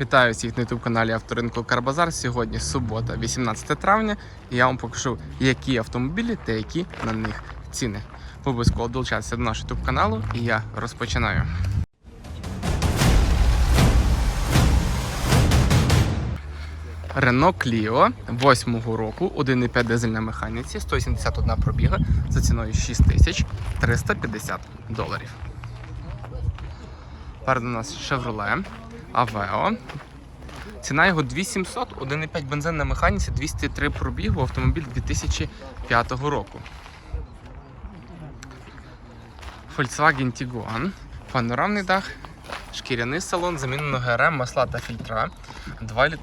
Вітаю всіх на youtube каналі Авторинку Карбазар. Сьогодні субота, 18 травня, і я вам покажу, які автомобілі та які на них ціни. Обов'язково долучайтеся до нашого youtube каналу, і я розпочинаю. Renault Clio 8 року, 1,5 дизель на механіці, 171 пробіга за ціною 6350 доларів. Перед у нас Chevrolet Aveo. Ціна його 2700, 1,5 бензин на механіці, 203 пробігу, автомобіль 2005 року. Volkswagen Tiguan, панорамний дах, шкіряний салон, замінено ГРМ, масла та фільтра.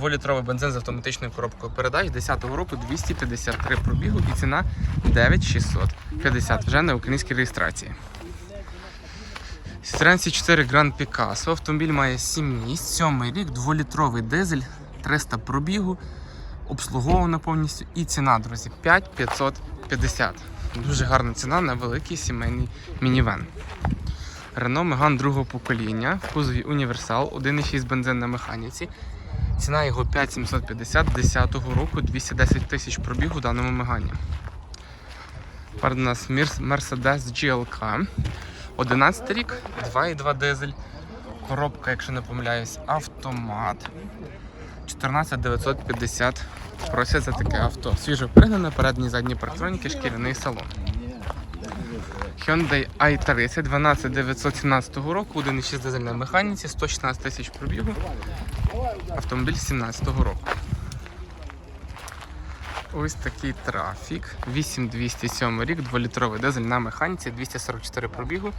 2-літровий бензин з автоматичною коробкою передач 10-го року 253 пробігу і ціна 9650 вже на українській реєстрації. Citroen C4 Grand Picasso. Автомобіль має 7 місць, 7 рік, 2-літровий дизель, 300 пробігу, обслуговано повністю. І ціна, друзі, 5550. Дуже гарна ціна на великий сімейний мінівен. Renault Megane другого покоління, в кузові універсал, 1,6 бензин на механіці. Ціна його 5750 10 року, 210 тисяч пробігу в даному мегані. Перед нас Mercedes GLK. 11 рік, 2,2 дизель. Коробка, якщо не помиляюсь, автомат. 14950 просять за таке авто. Свіжо пригнане, передні задні парктроніки, шкіряний салон. Hyundai i30 12917 року, 1,6 дизель на механіці, 116 тисяч пробігу. Автомобіль 17 року. Ось такий трафік. 8207 рік, 2-літровий дизель на механіці, 244 пробігу.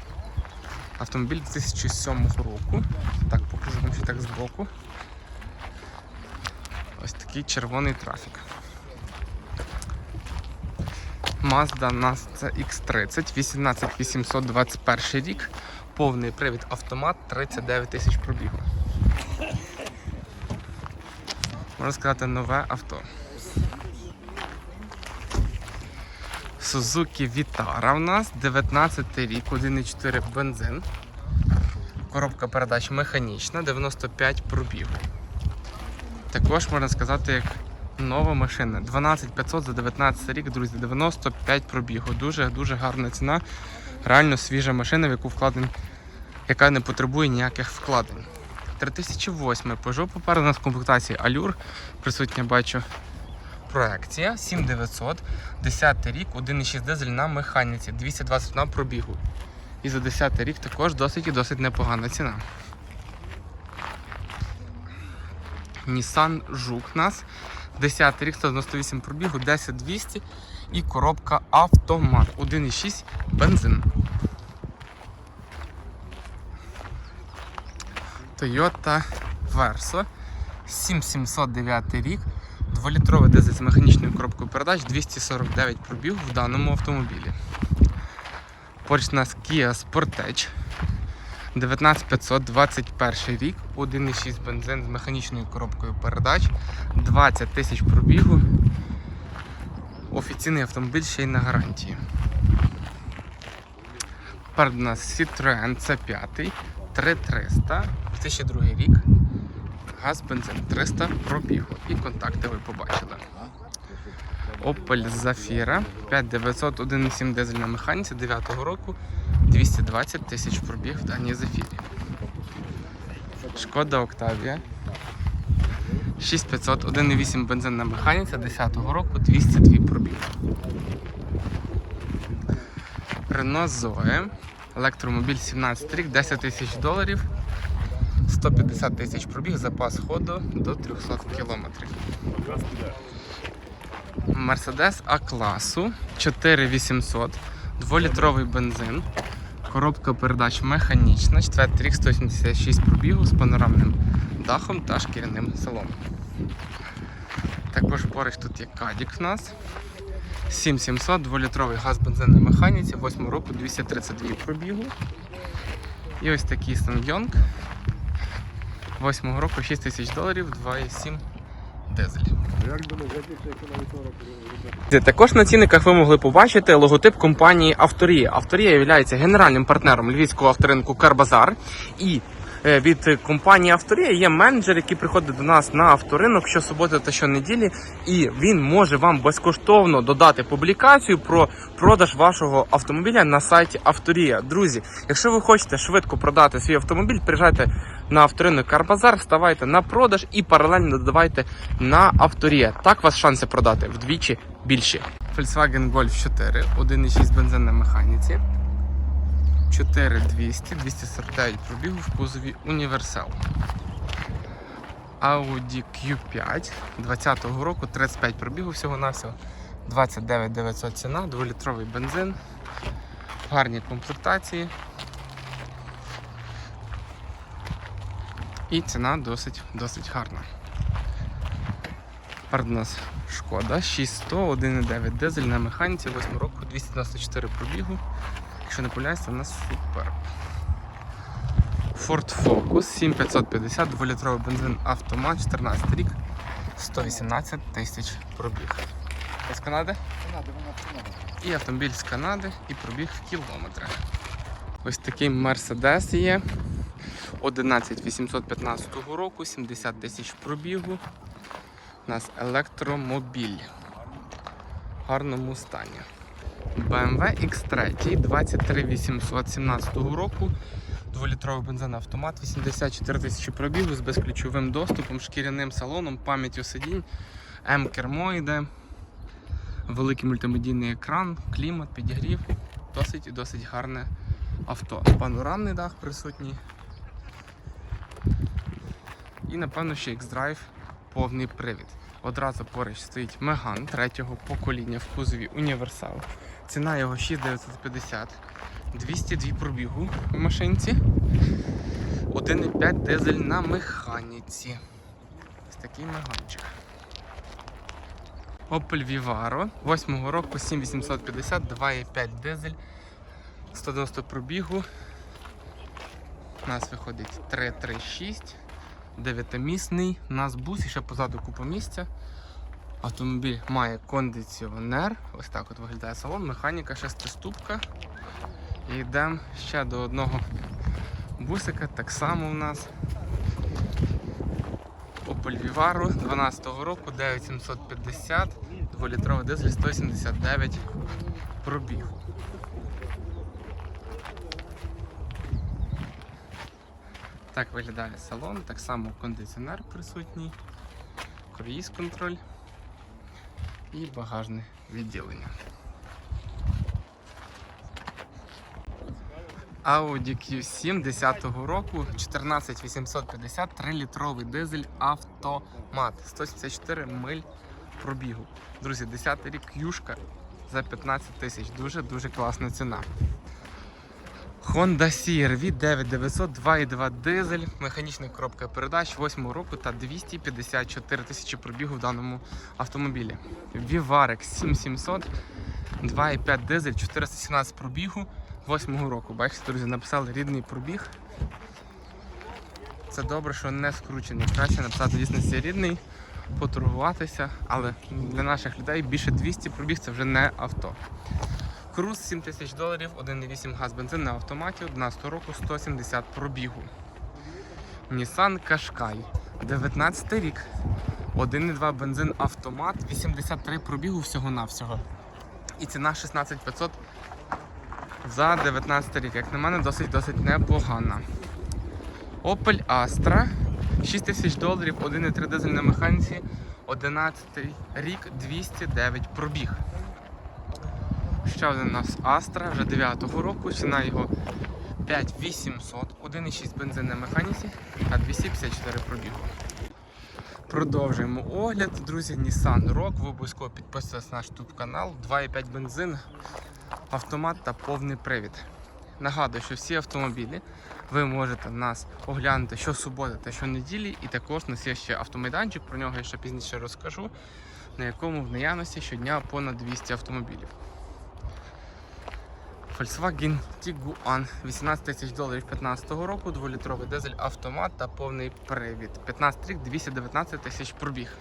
Автомобіль 2007 року. Так, покажу вам ще так збоку. Ось такий червоний трафік. Mazda це X30, 18821 рік. Повний привід автомат, 39 тисяч пробігу. Можна сказати, нове авто. Suzuki Vitara в нас 19 рік, 1,4 бензин. Коробка передач механічна, 95 пробігу. Також можна сказати, як нова машина. 12500 за 19 рік, друзі, 95 пробігу. Дуже-дуже гарна ціна. Реально свіжа машина, в яку вкладень, яка не потребує ніяких вкладень. 3008 Peugeot попереду у нас комплектації Allure. Присутня бачу проекція 7900, 10 рік, 1,6 дизель на механіці, 221 пробігу. І за 10 рік також досить і досить непогана ціна. Nissan Жук нас. 10 рік, 198 пробігу, 10200 і коробка автомат. 1,6 бензин. Toyota Verso 7709 рік. 2-літровий дизель з механічною коробкою передач 249 пробіг в даному автомобілі. Поруч нас Kia Sportage 19521 рік, 1,6 бензин з механічною коробкою передач, 20 тисяч пробігу. Офіційний автомобіль ще й на гарантії. Перед у нас Citroen C5 3300 2002 рік. Газ, бензин 300 пробігу і контакти ви побачили. Opel Zafira 5900 1,7 дизель на механіці 9 року 220 тисяч пробіг в даній Zafira. Шкода Octavia 6500 1,8 бензин на механіці 10-го року 202 пробіг. Renault Zoe електромобіль 17 рік 10 тисяч доларів 150 тисяч пробіг, запас ходу до 300 кілометрів. Mercedes А-класу 4800, 2-літровий бензин, коробка передач механічна, 4 рік 186 пробігу з панорамним дахом та шкіряним салоном. Також поруч тут є Кадік в нас. 7700, 2-літровий газ бензин на механіці, 8 року 232 пробігу. І ось такий Ssangyong 8 року 6 тисяч доларів, 2,7 дизель. Також на цінниках ви могли побачити логотип компанії Авторія. Авторія є генеральним партнером львівського авторинку Карбазар. І від е, компанії Авторія. Є менеджер, який приходить до нас на авторинок щосуботи та щонеділі, і він може вам безкоштовно додати публікацію про продаж вашого автомобіля на сайті Авторія. Друзі, якщо ви хочете швидко продати свій автомобіль, приїжджайте на авторинок Карбазар, ставайте на продаж і паралельно додавайте на Авторія. Так вас шанси продати вдвічі більші. Volkswagen Golf 4, 1,6 бензин на механіці. 4200, 249 пробігу в кузові Універсал. Audi Q5 20-го року, 35 пробігу всього-навсього, 29 900 ціна, 2-літровий бензин, гарні комплектації. І ціна досить, досить гарна. У нас шкода 6100, 1,9 дизель на механіці 8 року, 294 пробігу. Якщо не помиляюсь, у нас супер. Ford Focus 7550, 2-літровий бензин автомат, 14 рік, 118 тисяч пробіг. З Канади? Канада, вона. І автомобіль з Канади, і пробіг в кілометрах. Ось такий Mercedes є. 11815 року, 70 тисяч пробігу. У нас електромобіль. В гарному стані. BMW X3 23817 року. 2-літровий бензин автомат, 84 тисячі пробігу з безключовим доступом, шкіряним салоном, пам'яттю сидінь, М-кермо йде, великий мультимедійний екран, клімат, підігрів. Досить і досить гарне авто. Панорамний дах присутній. І напевно ще X-Drive повний привід. Одразу поруч стоїть Меган третього покоління в кузові Універсал. Ціна його 6950. 202 пробігу в машинці. 1,5 дизель на механіці. Ось такий меганчик. Opel Vivaro 8 року 7850, 2,5 дизель, 190 пробігу. У нас виходить 336, 9-місний, у нас бус і ще позаду купа місця. Автомобіль має кондиціонер. Ось так от виглядає салон, механіка шестиступка. І йдемо ще до одного бусика, так само у нас. Opel Vivaro 12 року, 9750, 2-літровий дизель 179 пробігу. Так виглядає салон, так само кондиціонер присутній, круїз контроль і багажне відділення. Audi Q7 10-го року, 14850, 3-літровий дизель автомат, 174 миль пробігу. Друзі, 10-й рік юшка за 15 тисяч. Дуже-дуже класна ціна. Honda CR-V 9900, 2,2 дизель, механічна коробка передач 8 року та 254 тисячі пробігу в даному автомобілі. Vivarex 7700, 2,5 дизель, 417 пробігу 8 року. Бачите, друзі, написали рідний пробіг. Це добре, що не скручений. Краще написати дійсно рідний, поторгуватися, але для наших людей більше 200 пробіг це вже не авто. Круз 7 тисяч доларів, 1,8 газ бензин на автоматі, 11 року 170 пробігу. Nissan Qashqai, 19 рік, 1,2 бензин автомат, 83 пробігу всього-навсього. І ціна 16500 за 19 рік. Як на мене, досить-досить непогана. Opel Astra, 6 тисяч доларів, 1,3 дизель на механіці, 11 рік, 209 пробіг. Ще один у нас Astra, вже 9-го року, ціна його 5800, 1,6 бензин на механіці, а 254 пробігу. Продовжуємо огляд, друзі, Nissan Rogue. Ви обов'язково підписуйтесь на наш YouTube канал, 2,5 бензин, автомат та повний привід. Нагадую, що всі автомобілі ви можете нас оглянути щосуботи та щонеділі, і також у нас є ще автомайданчик, про нього я ще пізніше розкажу, на якому в наявності щодня понад 200 автомобілів. Volkswagen Tiguan 18 тисяч доларів 15 року, 2-літровий дизель автомат та повний привід. 15 рік 219 тисяч пробіг.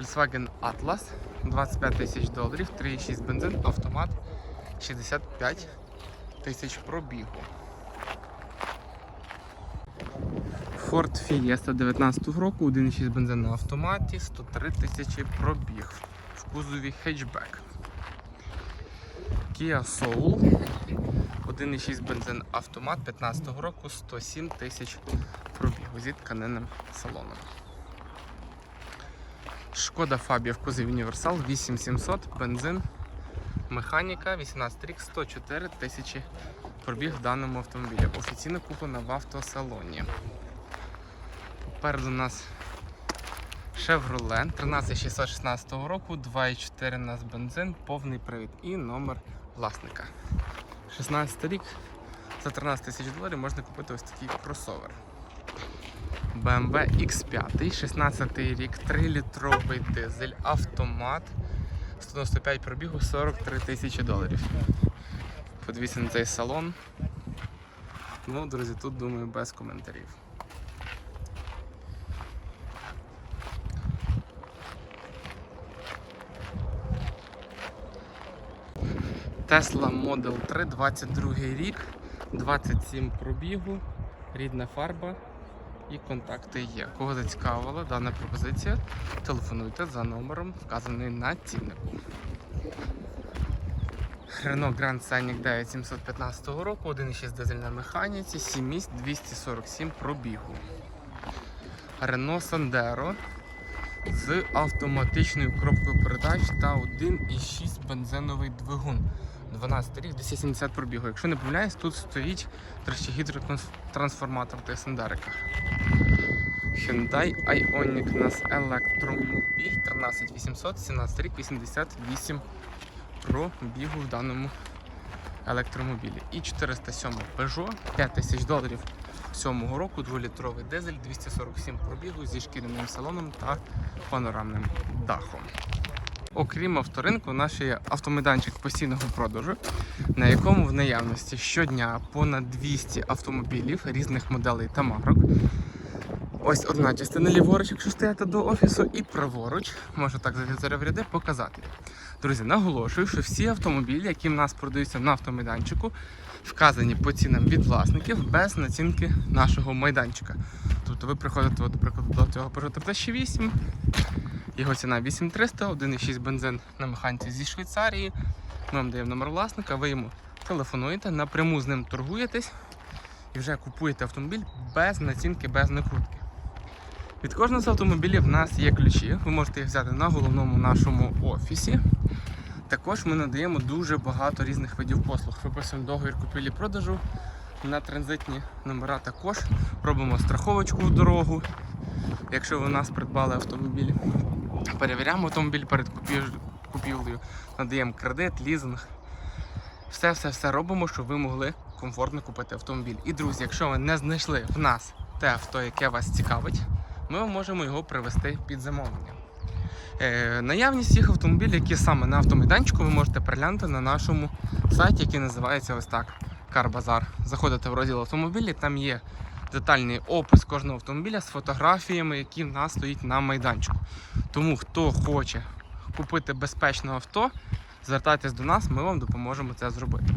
Volkswagen Atlas 25 тисяч доларів, 3,6 бензин, автомат 65 тисяч пробігу. Ford Fiesta 19 року, 1,6 бензин на автоматі, 103 тисячі пробіг. В кузові хетчбек. Kia Soul. 1,6 бензин автомат 15 року, 107 тисяч пробігу зі тканинним салоном. Шкода Фабія в кузові Універсал 8700, бензин, механіка, 18 рік, 104 тисячі пробіг в даному автомобілі. Офіційно куплена в автосалоні. Попереду у нас Chevrolet 13616 року, 2,4 у нас бензин, повний привід і номер власника. 16 рік, за 13 тисяч доларів можна купити ось такий кросовер. BMW X5, 16 рік, 3-літровий дизель, автомат, 195 пробігу, 43 тисячі доларів. Подивіться на цей салон. Ну, друзі, тут думаю без коментарів. Tesla Model 3, 22 рік, 27 пробігу, рідна фарба і контакти є. Кого зацікавила дана пропозиція, телефонуйте за номером, вказаний на ціннику. Renault Grand Scenic 9715 року, 1,6 дизель на механіці, 7 місць, 247 пробігу. Renault Sandero з автоматичною коробкою передач та 1,6 бензиновий двигун. 12 рік, 270 пробігу. Якщо не помиляюсь, тут стоїть до речі, гідротрансформатор в Сандериках. Hyundai Ioniq у нас електромобіль 13800, 17 рік, 88 пробігу в даному електромобілі. І 407 Peugeot, 5000 доларів 7 року, 2-літровий дизель, 247 пробігу зі шкіряним салоном та панорамним дахом. Окрім авторинку, у нас ще є автомайданчик постійного продажу, на якому в наявності щодня понад 200 автомобілів різних моделей та марок. Ось одна частина ліворуч, якщо стояти до офісу, і праворуч, можу так в ряди, показати. Друзі, наголошую, що всі автомобілі, які в нас продаються на автомайданчику, вказані по цінам від власників без націнки нашого майданчика. Тобто ви приходите, от, до прикладу, до цього Peugeot 308, його ціна 8300, 1,6 бензин на механіці зі Швейцарії. Ми вам даємо номер власника, ви йому телефонуєте, напряму з ним торгуєтесь і вже купуєте автомобіль без націнки, без накрутки. Від кожного з автомобілів в нас є ключі. Ви можете їх взяти на головному нашому офісі. Також ми надаємо дуже багато різних видів послуг. Виписуємо договір купівлі-продажу на транзитні номера також. Робимо страховочку в дорогу. Якщо ви у нас придбали автомобіль, перевіряємо автомобіль перед купівлею, надаємо кредит, лізинг. Все-все-все робимо, щоб ви могли комфортно купити автомобіль. І друзі, якщо ви не знайшли в нас те авто, яке вас цікавить, ми можемо його привезти під замовлення. Е, наявність всіх автомобілів, які саме на автомайданчику, ви можете переглянути на нашому сайті, який називається ось так Карбазар. Заходите в розділ автомобілі, там є детальний опис кожного автомобіля з фотографіями, які в нас стоять на майданчику. Тому хто хоче купити безпечне авто, звертайтесь до нас, ми вам допоможемо це зробити.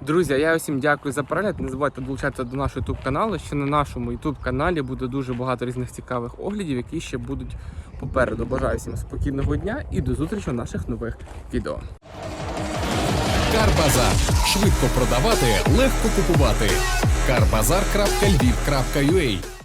Друзі, я усім дякую за перегляд. Не забувайте долучатися до нашого YouTube каналу. Ще на нашому YouTube каналі буде дуже багато різних цікавих оглядів, які ще будуть попереду. Бажаю всім спокійного дня і до зустрічі в наших нових відео. Карбазар. Швидко продавати, легко купувати. Карбазар.львів.ua